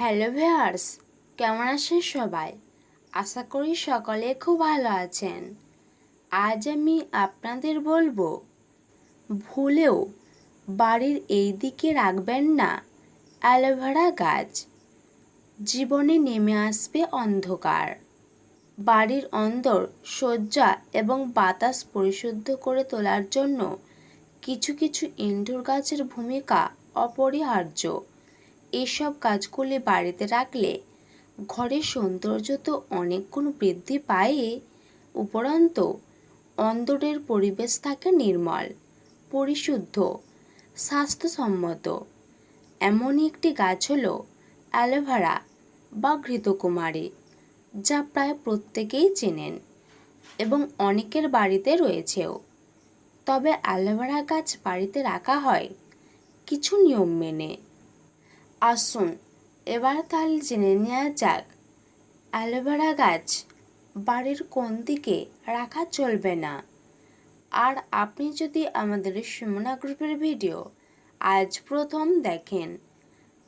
Hello viewers, কেমন আছেন সবাই? আশা করি সকলে খুব ভালো আছেন। আজ আমি আপনাদের বলব, ভুলেও বাড়ির এই দিকে রাখবেন না, অ্যালোভেরা গাছ। জীবনে নেমে আসবে অন্ধকার। বাড়ির অন্দর শয্যা এবং বাতাস পরিশুদ্ধ করে তোলার জন্য কিছু কিছু ইনডোর গাছের ভূমিকা অপরিহার্য। এসব গাছগুলি বাড়িতে রাখলে ঘরের সৌন্দর্য তো অনেক গুণ বৃদ্ধি পায়। উপরন্ত, অন্দরের পরিবেশ থাকে নির্মল, পরিশুদ্ধ, স্বাস্থ্যসম্মত। এমনই একটি গাছ হলো অ্যালোভেরা বা ঘৃতকুমারী, যা প্রায় প্রত্যেকেই চেনেন এবং অনেকের বাড়িতে রয়েছেও। তবে অ্যালোভেরা গাছ বাড়িতে রাখা হয় কিছু নিয়ম মেনে। আসুন, এবার তাহলে জেনে নেওয়া যাক। অ্যালোভেরা গাছ, বাড়ির কোন দিকে রাখা চলবে না? আর আপনি যদি আমাদের সুমনা গ্রুপের ভিডিও আজ প্রথম দেখেন,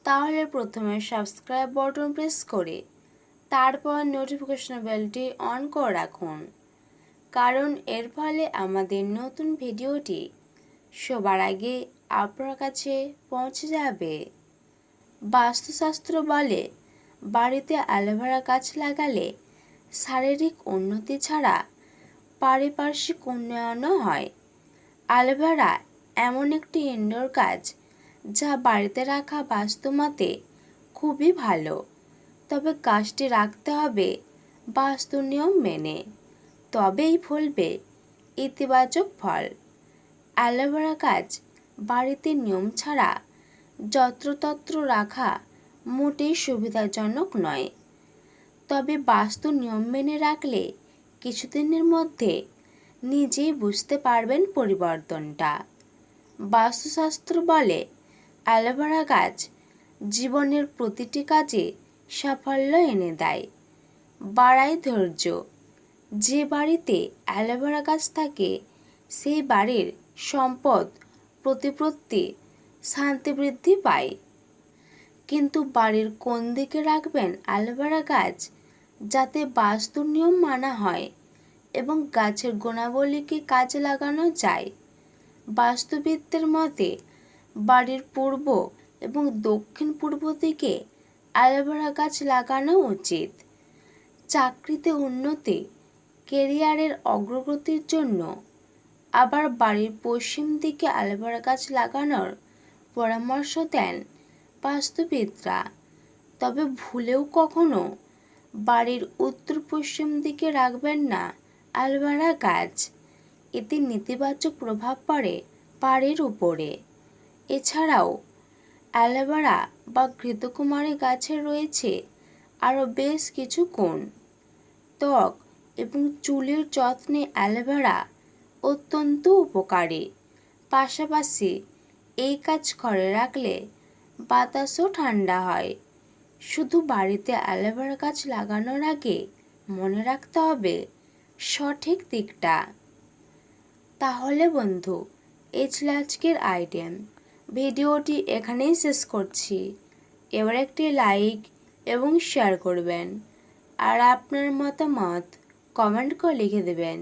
তাহলে প্রথমে সাবস্ক্রাইব বটন প্রেস করে তারপর নোটিফিকেশন বেলটি অন করে রাখুন। কারণ এর ফলে আমাদের নতুন ভিডিওটি সবার আগে আপনার কাছে পৌঁছে যাবে। বাস্তুশাস্ত্র বলে, বাড়িতে অ্যালোভেরা গাছ লাগালে শারীরিক উন্নতি ছাড়া পারিপার্শ্বিক উন্নয়নও হয়। অ্যালোভেরা এমন একটি ইনডোর গাছ যা বাড়িতে রাখা বাস্তুমতে খুবই ভালো, তবে গাছটি রাখতে হবে বাস্তু নিয়ম মেনে, তবেই ফলবে ইতিবাচক ফল। অ্যালোভেরা গাছ বাড়িতে নিয়ম ছাড়া যত্রতত্র রাখা মোটেই সুবিধাজনক নয়। তবে বাস্তু নিয়ম মেনে রাখলে কিছুদিনের মধ্যে নিজেই বুঝতে পারবেন পরিবর্তনটা। বাস্তুশাস্ত্র বলে, অ্যালোভেরা গাছ জীবনের প্রতিটি কাজে সাফল্য এনে দেয়। বাড়ায় ধৈর্য। যে বাড়িতে অ্যালোভেরা গাছ থাকে, সেই বাড়ির সম্পদ প্রতিপত্তি শান্তি বৃদ্ধি পায়। কিন্তু বাড়ির কোন দিকে রাখবেন অ্যালোভেরা গাছ? যাতে বাস্তুর নিয়ম মানা হয় এবং গাছের গুণাবলীকে কাজে লাগানো যায়। বাস্তুবিদদের মতে, বাড়ির পূর্ব এবং দক্ষিণ পূর্ব দিকে অ্যালোভেরা গাছ লাগানো উচিত। চাকরিতে উন্নতি কেরিয়ারের অগ্রগতির জন্য। আবার বাড়ির পশ্চিম দিকে অ্যালোভেরা গাছ লাগানোর পরামর্শ দেন বাস্তুবিদরা। তবে ভুলেও কখনো বাড়ির উত্তর পশ্চিম দিকে রাখবেন না অ্যালোভেরা গাছ। এতে নেতিবাচক প্রভাব পড়ে পাড়ের উপরে। এছাড়াও অ্যালোভেরা বা ঘৃতকুমারী গাছে রয়েছে আরও বেশ কিছু গুণ ত্বক এবং চুলের যত্নে অ্যালোভেরা অত্যন্ত উপকারী। পাশাপাশি এই কাজ করে রাখলে বাতাসও ঠান্ডা হয়। শুধু বাড়িতে অ্যালোভেরা গাছ লাগানোর আগে মনে রাখতে হবে সঠিক দিকটা। তাহলে বন্ধু, এই ছিল আজকের আইটেম। ভিডিওটি এখানেই শেষ করছি। এবার একটি লাইক এবং শেয়ার করবেন। আর আপনার মতামত কমেন্ট করে লিখে দেবেন।